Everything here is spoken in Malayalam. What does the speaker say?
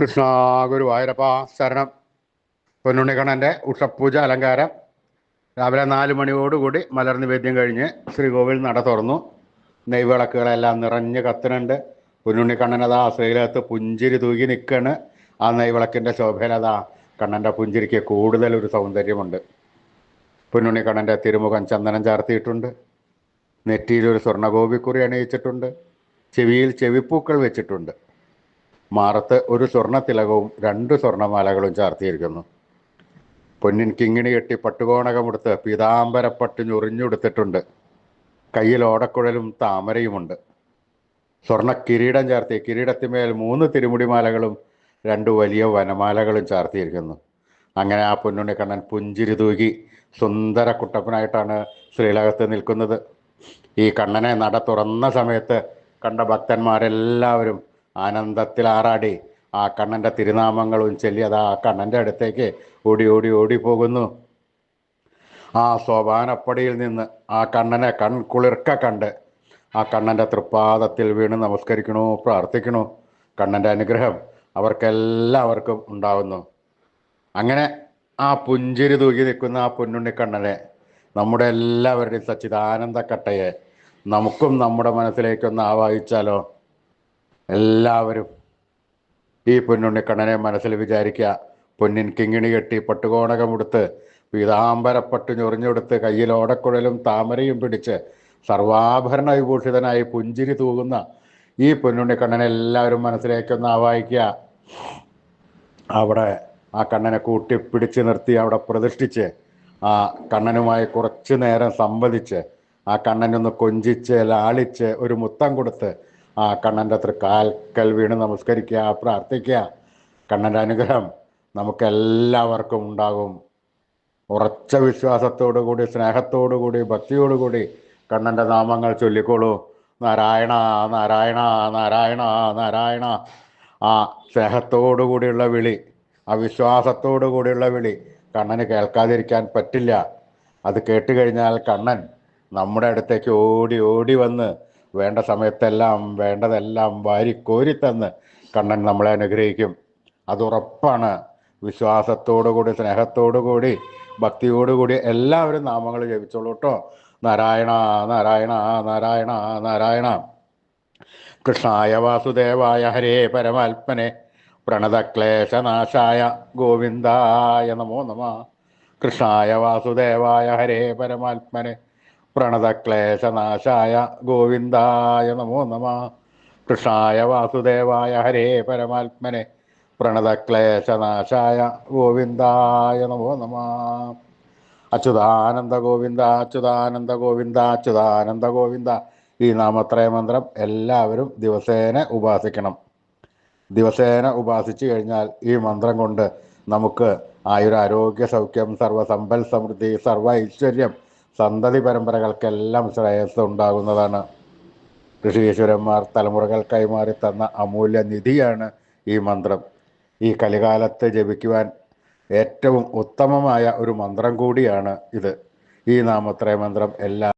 കൃഷ്ണ ഗുരുവായൂരപ്പ ശരണം. പൊന്നുണ്ണിക്കണ്ണന്റെ ഉഷപ്പൂജ അലങ്കാരം. രാവിലെ നാല് മണിയോടുകൂടി മലർ നിവേദ്യം കഴിഞ്ഞ് ശ്രീകോവിൽ നട തുറന്നു. നെയ്വിളക്കുകളെല്ലാം നിറഞ്ഞ് കത്തുന്നുണ്ട്. പൊന്നുണ്ണിക്കണ്ണനതാ ശ്രീലകത്ത് പുഞ്ചിരി തൂകി നിൽക്കണ് ആ നെയ്വിളക്കിന്റെ ശോഭയിലതാ കണ്ണന്റെ പുഞ്ചിരിക്ക് കൂടുതൽ ഒരു സൗന്ദര്യമുണ്ട്. പൊന്നുണ്ണിക്കണ്ണന്റെ തിരുമുഖം ചന്ദനം ചാർത്തിയിട്ടുണ്ട്. നെറ്റിയിൽ ഒരു സ്വർണഗോപിക്കുറി അണിയിച്ചിട്ടുണ്ട്. ചെവിയിൽ ചെവിപ്പൂക്കൾ വെച്ചിട്ടുണ്ട്. മാറത്ത് ഒരു സ്വർണത്തിലകവും രണ്ട് സ്വർണമാലകളും ചാർത്തിയിരിക്കുന്നു. പൊന്നിൻ കിങ്ങിണി കെട്ടി പട്ടുകോണകമെടുത്ത് പീതാംബരപ്പട്ട് ഞൊറിഞ്ഞുടുത്തിട്ടുണ്ട് കയ്യിൽ ഓടക്കുഴലും താമരയുമുണ്ട്. സ്വർണ കിരീടം ചാർത്തി കിരീടത്തിന്മേൽ മൂന്ന് തിരുമുടിമാലകളും രണ്ട് വലിയ വനമാലകളും ചാർത്തിയിരിക്കുന്നു. അങ്ങനെ ആ പൊന്നുണ്ണി കണ്ണൻ പുഞ്ചിരി തൂകി സുന്ദര കുട്ടപ്പനായിട്ടാണ് ശ്രീലകത്ത് നിൽക്കുന്നത്. ഈ കണ്ണനെ നട തുറന്ന സമയത്ത് കണ്ട ഭക്തന്മാരെല്ലാവരും ആനന്ദത്തിൽ ആറാടി. ആ കണ്ണന്റെ തിരുനാമങ്ങളും ചൊല്ലി അത് ആ കണ്ണന്റെ അടുത്തേക്ക് ഓടി ഓടി ഓടി പോകുന്നു. ആ സോപാനപ്പടിയിൽ നിന്ന് ആ കണ്ണനെ കൺകുളിർക്ക കണ്ട് ആ കണ്ണന്റെ തൃപ്പാദത്തിൽ വീണ് നമസ്കരിക്കണു പ്രാർത്ഥിക്കണു? കണ്ണന്റെ അനുഗ്രഹം അവർക്കെല്ലാവർക്കും ഉണ്ടാവുന്നു. അങ്ങനെ ആ പുഞ്ചിരി തൂകി നിൽക്കുന്ന ആ പൊന്നുണ്ണി കണ്ണനെ നമ്മുടെ എല്ലാവരുടെയും സച്ചിദാനന്ദ കട്ടയെ നമുക്കും നമ്മുടെ മനസ്സിലേക്കൊന്ന് ആവാഹിച്ചാലോ? എല്ലാവരും ഈ പൊന്നുണ്ണിക്കണ്ണനെ മനസ്സിൽ വിചാരിക്കുക. പൊന്നിൻ കിങ്ങിണി കെട്ടി പട്ടുകോണകമെടുത്ത് പീതാംബരപ്പട്ട് ഞൊറിഞ്ഞെടുത്ത് കയ്യിൽ ഓടക്കുഴലും താമരയും പിടിച്ച് സർവാഭരണ വിഭൂഷിതനായി പുഞ്ചിരി തൂകുന്ന ഈ പൊന്നുണ്ണിക്കണ്ണനെ എല്ലാവരും മനസ്സിലേക്കൊന്ന് ആവാഹിക്കുക. അവിടെ ആ കണ്ണനെ കൂട്ടി പിടിച്ച് നിർത്തി അവിടെ പ്രതിഷ്ഠിച്ച് ആ കണ്ണനുമായി കുറച്ചു നേരം സംവദിച്ച് ആ കണ്ണനൊന്ന് കൊഞ്ചിച്ച് ലാളിച്ച് ഒരു മുത്തം കൊടുത്ത് ആ കണ്ണന്റെ അത്ര കാൽക്കൽ വീണ് നമസ്കരിക്കുക പ്രാർത്ഥിക്കുക. കണ്ണന്റെ അനുഗ്രഹം നമുക്കെല്ലാവർക്കും ഉണ്ടാകും. ഉറച്ച വിശ്വാസത്തോടു കൂടി സ്നേഹത്തോടു കൂടി ഭക്തിയോടുകൂടി കണ്ണന്റെ നാമങ്ങൾ ചൊല്ലിക്കോളൂ നാരായണ നാരായണ നാരായണ നാരായണ. ആ സ്നേഹത്തോടു കൂടിയുള്ള വിളി ആ വിശ്വാസത്തോടു കൂടിയുള്ള വിളി കണ്ണന് കേൾക്കാതിരിക്കാൻ പറ്റില്ല. അത് കേട്ട് കഴിഞ്ഞാൽ കണ്ണൻ നമ്മുടെ അടുത്തേക്ക് ഓടി ഓടി വന്ന് വേണ്ട സമയത്തെല്ലാം വേണ്ടതെല്ലാം വാരി കോരിത്തന്ന് കണ്ണൻ നമ്മളെ അനുഗ്രഹിക്കും. അതുറപ്പാണ് വിശ്വാസത്തോടുകൂടി വിശ്വാസത്തോടു കൂടി സ്നേഹത്തോടു കൂടി ഭക്തിയോടുകൂടി എല്ലാവരും നാമങ്ങൾ ജപിച്ചോളൂ കേട്ടോ. നാരായണ നാരായണ നാരായണ നാരായണ. കൃഷ്ണായ വാസുദേവായ ഹരേ പരമാത്മനെ. പ്രണതക്ലേശനാശായ ഗോവിന്ദായ നമോ നമ. കൃഷ്ണായ വാസുദേവായ ഹരേ പരമാത്മനെ. പ്രണതക്ലേശനാശായ ഗോവിന്ദായ നമോ നമ. കൃഷ്ണായ വാസുദേവായ ഹരേ പരമാത്മനെ. പ്രണതക്ലേശനാശായ ഗോവിന്ദായ നമോ നമ. അച്യുതാനന്ദ ഗോവിന്ദ അച്യുതാനന്ദ ഗോവിന്ദ അച്യുതാനന്ദ ഗോവിന്ദ. ഈ നാമത്രയ മന്ത്രം എല്ലാവരും ദിവസേന ഉപാസിക്കണം. ദിവസേന ഉപാസിച്ചു കഴിഞ്ഞാൽ ഈ മന്ത്രം കൊണ്ട് നമുക്ക് ആയുരാരോഗ്യ സൗഖ്യം സർവസമ്പൽ സമൃദ്ധി സർവ ഐശ്വര്യം സന്തതി പരമ്പരകൾക്കെല്ലാം ശ്രേയസ് ഉണ്ടാകുന്നതാണ് ഋഷികേശ്വരന്മാർ തലമുറകൾ കൈമാറി തന്ന അമൂല്യ നിധിയാണ് ഈ മന്ത്രം. ഈ കലികാലത്ത് ജപിക്കുവാൻ ഏറ്റവും ഉത്തമമായ ഒരു മന്ത്രം കൂടിയാണ് ഇത്. ഈ നാമത്രയ മന്ത്രം എല്ലാ